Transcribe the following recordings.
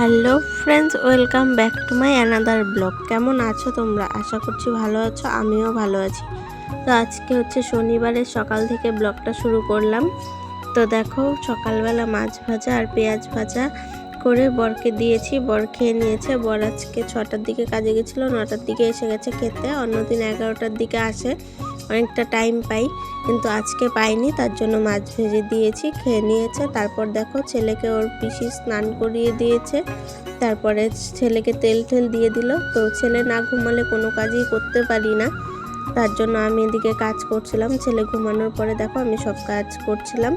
Hello friends, welcome back to my another blog. কেমন আছো তোমরা? আশা করছি ভালো আছো, আমিও ভালো আছি। তো আজকে হচ্ছে শনিবারের সকাল থেকে ব্লগটা শুরু করলাম। তো দেখো, সকালবেলা মাছ ভাজা আর পেঁয়াজ ভাজা। করে বরকে দিয়েছি। বর খেয়ে নিয়েছে। বর আজকে ছটার দিকে কাজে গেছিল, নটার দিকে এসে গেছে খেতে। অন্যদিন এগারোটার দিকে আসে। অনেকটা টাইম পাই, কিন্তু আজকে পাইনি, তার জন্য মাছ ভেজে দিয়েছি, খেয়ে নিয়েছে। তারপর দেখো ছেলেকে ওর পিসি স্নান করিয়ে দিয়েছে। তারপরে ছেলেকে তেল টেল দিয়ে দিল। তো ছেলে না ঘুমালে কোনো কাজই করতে পারি না। তার জন্য আমি এদিকে কাজ করছিলাম। ছেলে ঘুমানোর পরে দেখো আমি সব কাজ করছিলাম।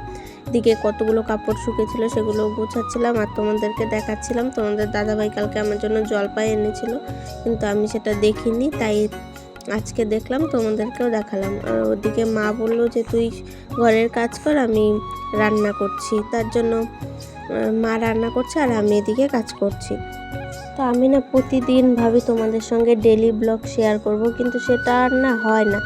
দিকে কতগুলো কাপড় শুকেছিল সেগুলো গোছাচ্ছিলাম আর তোমাদেরকে দেখাচ্ছিলাম। তোমাদের দাদাভাই কালকে আমার জন্য জলপাই এনেছিল, কিন্তু আমি সেটা দেখিনি, তাই আজকে দেখলাম, তোমাদেরকেও দেখালাম। আর ওদিকে মা বলল যে, তুই ঘরের কাজ কর, আমি রান্না করছি। তার জন্য মা রান্না করছে আর আমি এদিকে কাজ করছি। তো আমি না প্রতিদিন ভাবি তোমাদের সঙ্গে ডেলি ব্লগ শেয়ার করব, কিন্তু সেটা আর না হয় না।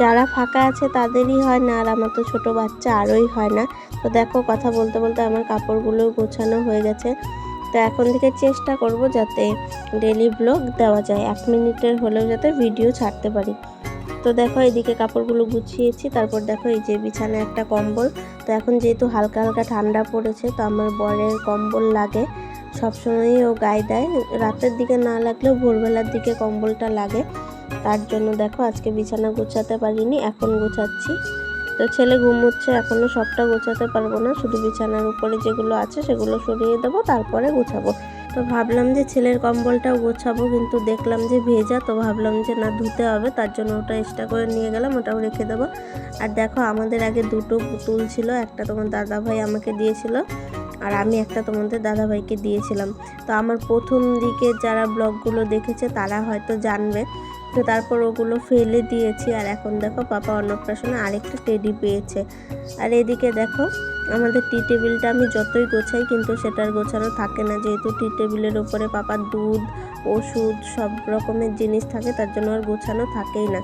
যারা ফাঁকা আছে তাদেরই হয় না, আর আমার তো ছোটো বাচ্চা আরোই হয় না। তো দেখো কথা বলতে বলতে আমার কাপড়গুলো গোছানো হয়ে গেছে। তো এখন থেকে চেষ্টা করব যাতে ডেলি ব্লগ দেওয়া যায়, এক মিনিটের হলেও যাতে ভিডিও ছাড়তে পারি। তো দেখো এদিকে কাপড়গুলো গুছিয়েছি, তারপর দেখো এই যে বিছানা একটা কম্বল। তো এখন যেহেতু হালকা হালকা ঠান্ডা পড়েছে, তো আমার বরের কম্বল লাগে। সবসময়ই ও গায়ে দেয়। রাতের দিকে না লাগলেও ভোরবেলার দিকে কম্বলটা লাগে। তার জন্য দেখো আজকে বিছানা গোছাতে পারিনি, এখন গোছাচ্ছি। তো ছেলে ঘুমোচ্ছে এখনও সবটা গোছাতে পারব না। শুধু বিছানার উপরে যেগুলো আছে সেগুলো সরিয়ে দেবো, তারপরে গোছাবো। তো ভাবলাম যে ছেলের কম্বলটাও গোছাবো, কিন্তু দেখলাম যে ভেজা, তো ভাবলাম যে না ধুতে হবে। তার জন্য ওটা এক্সট্রা করে নিয়ে গেলাম, ওটাও রেখে দেবো। আর দেখো আমাদের আগে দুটো পুতুল ছিল একটা তোমার দাদা ভাই আমাকে দিয়েছিল। আর আমি একটা তোমাদের দাদা ভাইকে দিয়েছিলাম। তো আমার প্রথম দিকে যারা ব্লগগুলো দেখেছে, তারা হয়তো জানবে। তো তারপর ওগুলো ফেলে দিয়েছি। আর এখন দেখো পাপা অন্নপ্রাশনে আরেকটা টেডি পেয়েছে। আর এদিকে দেখো, আমাদের টি টেবিলটা আমি যতই গোছাই, কিন্তু সেটার গোছানো থাকে না। যেহেতু টি টেবিলের ওপরে পাপার দুধ, ওষুধ সব রকমের জিনিস থাকে, তার জন্য আর গোছানো থাকেই না।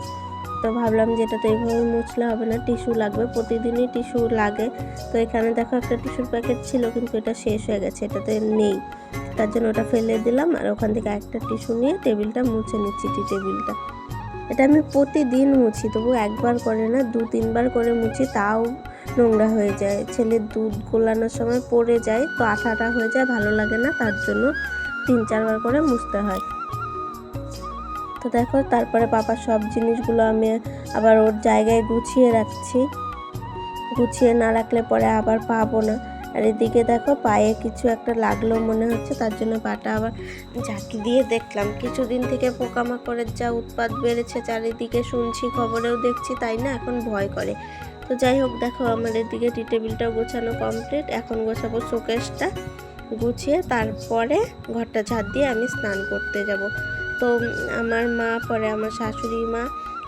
তো ভাবলাম যে এটা তো এইভাবে মুছলে হবে না, টিস্যু লাগবে, প্রতিদিনই টিস্যু লাগে। তো এখানে দেখো একটা টিস্যুর প্যাকেট ছিল, কিন্তু এটা শেষ হয়ে গেছে, এটাতে নেই। তার জন্য ওটা ফেলে দিলাম আর ওখান থেকে একটা টিস্যু নিয়ে টেবিলটা মুছে নিচ্ছি, টি টেবিলটা। এটা আমি প্রতিদিন মুছি, তবু একবার করে না, দু তিনবার করে মুছি, তাও নোংরা হয়ে যায়। ছেলের দুধ গোলানোর সময় পড়ে যায়, তো আঠা আঠা হয়ে যায়, ভালো লাগে না, তার জন্য তিন চারবার করে মুছতে হয়। তো দেখো, তারপরে পাপার সব জিনিসগুলো আমি আবার ওর জায়গায় গুছিয়ে রাখছি। গুছিয়ে না রাখলে পরে আবার পাবো না। আর এদিকে দেখো, পায়ে কিছু একটা লাগল মনে হচ্ছে, তার জন্য পাটা আবার ঝাঁকি দিয়ে দেখলাম। কিছুদিন থেকে পোকামাকড়ের যা উৎপাত বেড়েছে, চারিদিকে শুনছি, খবরেও দেখছি, তাই না? এখন ভয় করে। তো যাই হোক, দেখো, আমার এদিকে টি টেবিলটাও গোছানো কমপ্লিট। এখন গোছাবো শোকেসটা গুছিয়ে, তারপরে ঘরটা ঝাড় দিয়ে আমি স্নান করতে যাব। তো আমার মা, পরে আমার শাশুড়ি মা,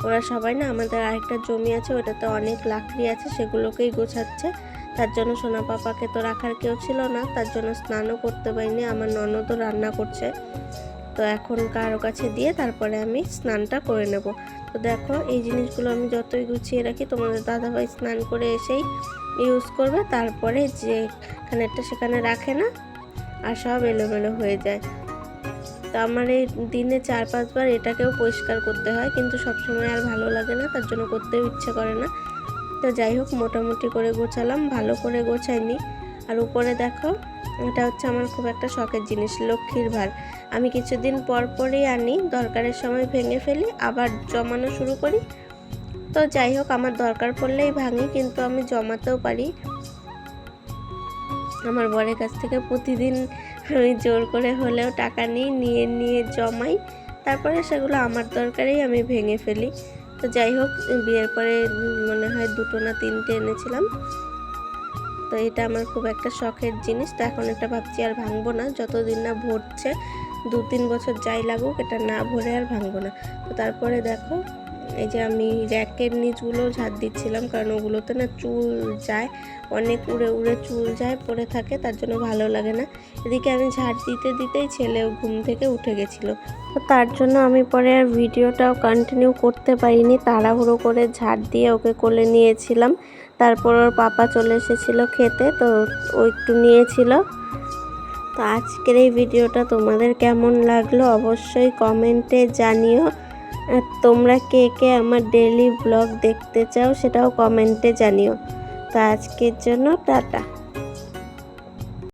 ওরা সবাই না আমাদের আরেকটা জমি আছে, ওটাতে অনেক লাকড়ি আছে, সেগুলোকেই গোছাচ্ছে। তার জন্য সোনা পাপাকে তো রাখার কেউ ছিল না, তার জন্য স্নানও করতে পারিনি, আমার ননদও রান্না করছে। তো এখন কারও কাছে দিয়ে তারপরে আমি স্নানটা করে নেব। তো দেখো, এই জিনিসগুলো আমি যতই গুছিয়ে রাখি, তোমাদের দাদাভাই স্নান করে এসেই ইউজ করবে, তারপরে যেখানেরটা সেখানে রাখে না, আর সব এলোমেলো হয়ে যায়। তো আমার এই দিনে চার পাঁচবার এটাকেও পরিষ্কার করতে হয়, কিন্তু সবসময় আর ভালো লাগে না, তার জন্য করতেও ইচ্ছে করে না। তো যাই হোক, মোটামুটি করে গোছালাম, ভালো করে গোছাইনি। আর উপরে দেখো, এটা হচ্ছে আমার খুব একটা শখের জিনিস, লক্ষ্মীর ভার। আমি কিছুদিন পর পরই আনি, দরকারের সময় ভেঙে ফেলি, আবার জমানো শুরু করি। তো যাই হোক, আমার দরকার পড়লেই ভাঙি, কিন্তু আমি জমাতেও পারি। আমার বরের কাছ থেকে প্রতিদিন আমি জোর করে হলেও টাকা নিই, নিয়ে নিয়ে জমাই। তারপরে সেগুলো আমার দরকারেই আমি ভেঙে ফেলি। তো যাই হোক, বিয়ের পরে মনে হয় দুটো না তিনটে এনেছিলাম। তো এটা আমার খুব একটা শখের জিনিস। তো এখন এটা ভাবছি আর ভাঙবো না। যতদিন না ভরছে দু তিন বছর যাই লাগুক, এটা না ভরে আর ভাঙবো না। তো তারপরে দেখো এই যে আমি র্যাকের নিচগুলো ঝাড় দিচ্ছিলাম, কারণ ওগুলোতে না চুল যায়, অনেক উড়ে উড়ে চুল যায়, পড়ে থাকে, তার জন্য ভালো লাগে না। এদিকে আমি ঝাড় দিতে দিতেই ছেলেও ঘুম থেকে উঠে গেছিল। তো তার জন্য আমি পরে আর ভিডিওটাও কন্টিনিউ করতে পারিনি, তাড়াহুড়ো করে ঝাড় দিয়ে ওকে কোলে নিয়েছিলাম। তারপর ওর পাপা চলে এসেছিল খেতে, তো ও একটু নিয়েছিল। তো আজকের এই ভিডিওটা তোমাদের কেমন লাগল অবশ্যই কমেন্টে জানিও। আর তোমরা কে কে আমার ডেলি ব্লগ দেখতে চাও সেটাও কমেন্টে জানিও। তো আজকের জন্য টাটা।